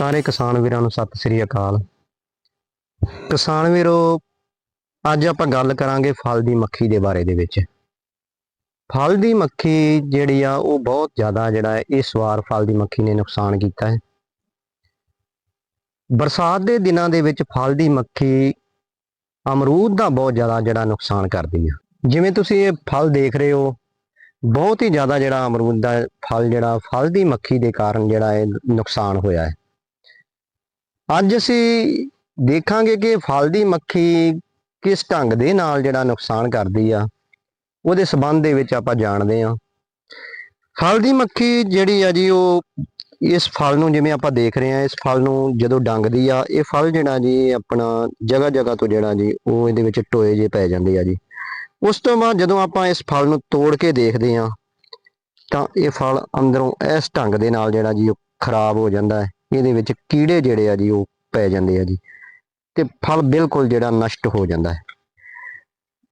ਸਾਰੇ ਕਿਸਾਨ ਵੀਰਾਂ ਨੂੰ ਸਤਿ ਸ੍ਰੀ ਅਕਾਲ। ਕਿਸਾਨ ਵੀਰੋ, ਅੱਜ ਆਪਾਂ ਗੱਲ ਕਰਾਂਗੇ ਫਲ ਦੀ ਮੱਖੀ ਦੇ ਬਾਰੇ ਦੇ ਵਿੱਚ। ਫਲ ਦੀ ਮੱਖੀ ਜਿਹੜੀ ਆ, ਉਹ ਬਹੁਤ ਜ਼ਿਆਦਾ ਜਿਹੜਾ ਹੈ, ਇਸ ਵਾਰ ਫਲ ਦੀ ਮੱਖੀ ਨੇ ਨੁਕਸਾਨ ਕੀਤਾ ਹੈ। ਬਰਸਾਤ ਦੇ ਦਿਨਾਂ ਦੇ ਵਿੱਚ ਫਲ ਦੀ ਮੱਖੀ ਅਮਰੂਦ ਦਾ ਬਹੁਤ ਜ਼ਿਆਦਾ ਜਿਹੜਾ ਨੁਕਸਾਨ ਕਰਦੀ ਆ। ਜਿਵੇਂ ਤੁਸੀਂ ਇਹ ਫਲ ਦੇਖ ਰਹੇ ਹੋ, ਬਹੁਤ ਹੀ ਜ਼ਿਆਦਾ ਜਿਹੜਾ ਅਮਰੂਦ ਦਾ ਫਲ ਜਿਹੜਾ, ਫਲ ਦੀ ਮੱਖੀ ਦੇ ਕਾਰਨ ਜਿਹੜਾ ਇਹ ਨੁਕਸਾਨ ਹੋਇਆ ਹੈ। ਅੱਜ ਅਸੀਂ ਦੇਖਾਂਗੇ ਕਿ ਫਲ ਦੀ ਮੱਖੀ ਕਿਸ ਢੰਗ ਦੇ ਨਾਲ ਜਿਹੜਾ ਨੁਕਸਾਨ ਕਰਦੀ ਆ, ਉਹਦੇ ਸਬੰਧ ਦੇ ਵਿੱਚ ਆਪਾਂ ਜਾਣਦੇ ਹਾਂ। ਫਲ ਦੀ ਮੱਖੀ ਜਿਹੜੀ ਆ ਜੀ, ਉਹ ਇਸ ਫਲ ਨੂੰ ਜਿਵੇਂ ਆਪਾਂ ਦੇਖ ਰਹੇ ਹਾਂ, ਇਸ ਫਲ ਨੂੰ ਜਦੋਂ ਡੰਗਦੀ ਆ, ਇਹ ਫਲ ਜਿਹੜਾ ਜੀ, ਆਪਣਾ ਜਗ੍ਹਾ ਜਗ੍ਹਾ ਤੋਂ ਜਿਹੜਾ ਜੀ, ਉਹ ਇਹਦੇ ਵਿੱਚ ਟੋਏ ਜੇ ਪੈ ਜਾਂਦੇ ਆ ਜੀ। ਉਸ ਤੋਂ ਬਾਅਦ ਜਦੋਂ ਆਪਾਂ ਇਸ ਫਲ ਨੂੰ ਤੋੜ ਕੇ ਦੇਖਦੇ ਹਾਂ, ਤਾਂ ਇਹ ਫਲ ਅੰਦਰੋਂ ਇਸ ਢੰਗ ਦੇ ਨਾਲ ਜਿਹੜਾ ਜੀ, ਉਹ ਖਰਾਬ ਹੋ ਜਾਂਦਾ ਹੈ। ਇਹਦੇ ਵਿੱਚ ਕੀੜੇ ਜਿਹੜੇ ਆ ਜੀ, ਉਹ ਪੈ ਜਾਂਦੇ ਆ ਜੀ। ਤੇ ਫਲ ਬਿਲਕੁਲ ਜਿਹੜਾ ਨਸ਼ਟ ਹੋ ਜਾਂਦਾ ਹੈ।